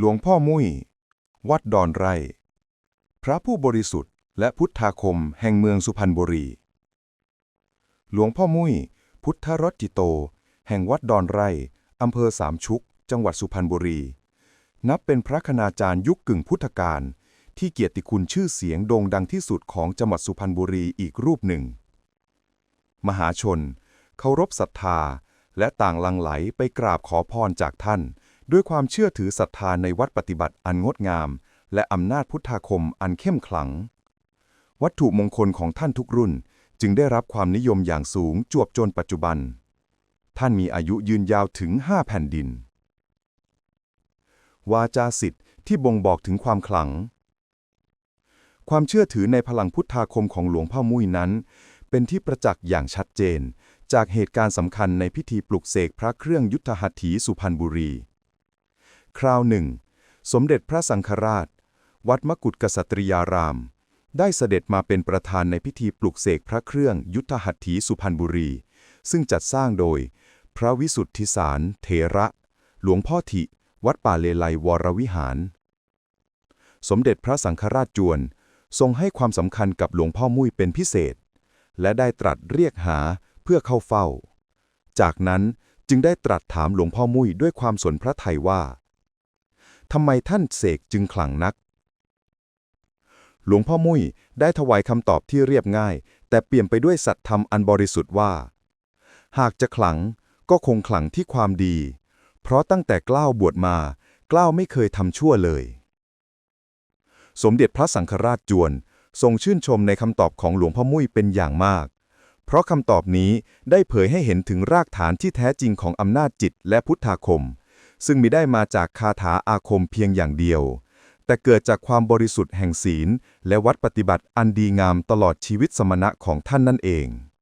หลวงพ่อมุ้ย วัดดอนไร่ พระผู้บริสุทธิ์ และพุทธาคมแห่งเมืองสุพรรณบุรี หลวงพ่อมุ้ย พุทธรจิโต แห่งวัดดอนไร่อำเภอสามชุก จังหวัดสุพรรณบุรี นับเป็นพระคณาจารย์ยุคกึ่งพุทธกาลที่เกียรติคุณชื่อเสียงโด่งดังที่สุดของจังหวัดสุพรรณบุรีอีกรูปหนึ่ง มหาชน เคารพศรัทธาและต่างลังไหลไปกราบขอพรจากท่าน ด้วยความเชื่อถือศรัทธาในวัดปฏิบัติอันงดงาม และอำนาจพุทธาคมอันเข้มขลัง วัตถุมงคลของท่านทุกรุ่น จึงได้รับความนิยมอย่างสูงจวบจนปัจจุบัน ท่านมีอายุยืนยาวถึง 5 แผ่นดิน วาจาสิทธิ์ที่บ่งบอกถึงความขลัง ความเชื่อถือในพลังพุทธาคมของหลวงพ่อมุ้ยนั้น เป็นที่ประจักษ์อย่างชัดเจน จากเหตุการณ์สำคัญในพิธีปลุกเสกพระเครื่องยุทธหัตถีสุพรรณบุรี คราวหนึ่ง สมเด็จพระสังฆราช วัดมกุฏกษัตริยาราม ได้เสด็จมาเป็นประธานในพิธีปลุกเสกพระเครื่องยุทธหัตถีสุพรรณบุรี ซึ่งจัดสร้างโดย พระวิสุทธิสารเถระ หลวงพ่อถิวัดป่าเลไลวรวิหาร สมเด็จพระสังฆราชจวน ทรงให้ความสำคัญกับหลวงพ่อมุ้ยเป็นพิเศษ และได้ตรัสเรียกหาเพื่อเข้าเฝ้า จากนั้นจึงได้ตรัสถามหลวงพ่อมุ้ยด้วยความสนพระทัยว่า ทำไมท่านเสกจึงขลังนัก หลวงพ่อมุ้ยได้ถวายคำตอบที่เรียบง่าย แต่เปี่ยมไปด้วยสัตธรรมอันบริสุทธิ์ว่า หากจะขลังก็คงขลังที่ความดี เพราะตั้งแต่กล้าวบวชมากล้าวไม่เคยทำชั่วเลย สมเด็จพระสังฆราชจวนทรงชื่นชมในคำตอบของหลวงพ่อมุ้ยเป็นอย่างมาก เพราะคำตอบนี้ได้เผยให้เห็นถึงรากฐานที่แท้จริงของอำนาจจิตและพุทธาคม ซึ่งมิได้มาจากคาถาอาคมเพียงอย่างเดียว แต่เกิดจากความบริสุทธิ์แห่งศีล และวัดปฏิบัติอันดีงามตลอดชีวิตสมณะของท่านนั่นเอง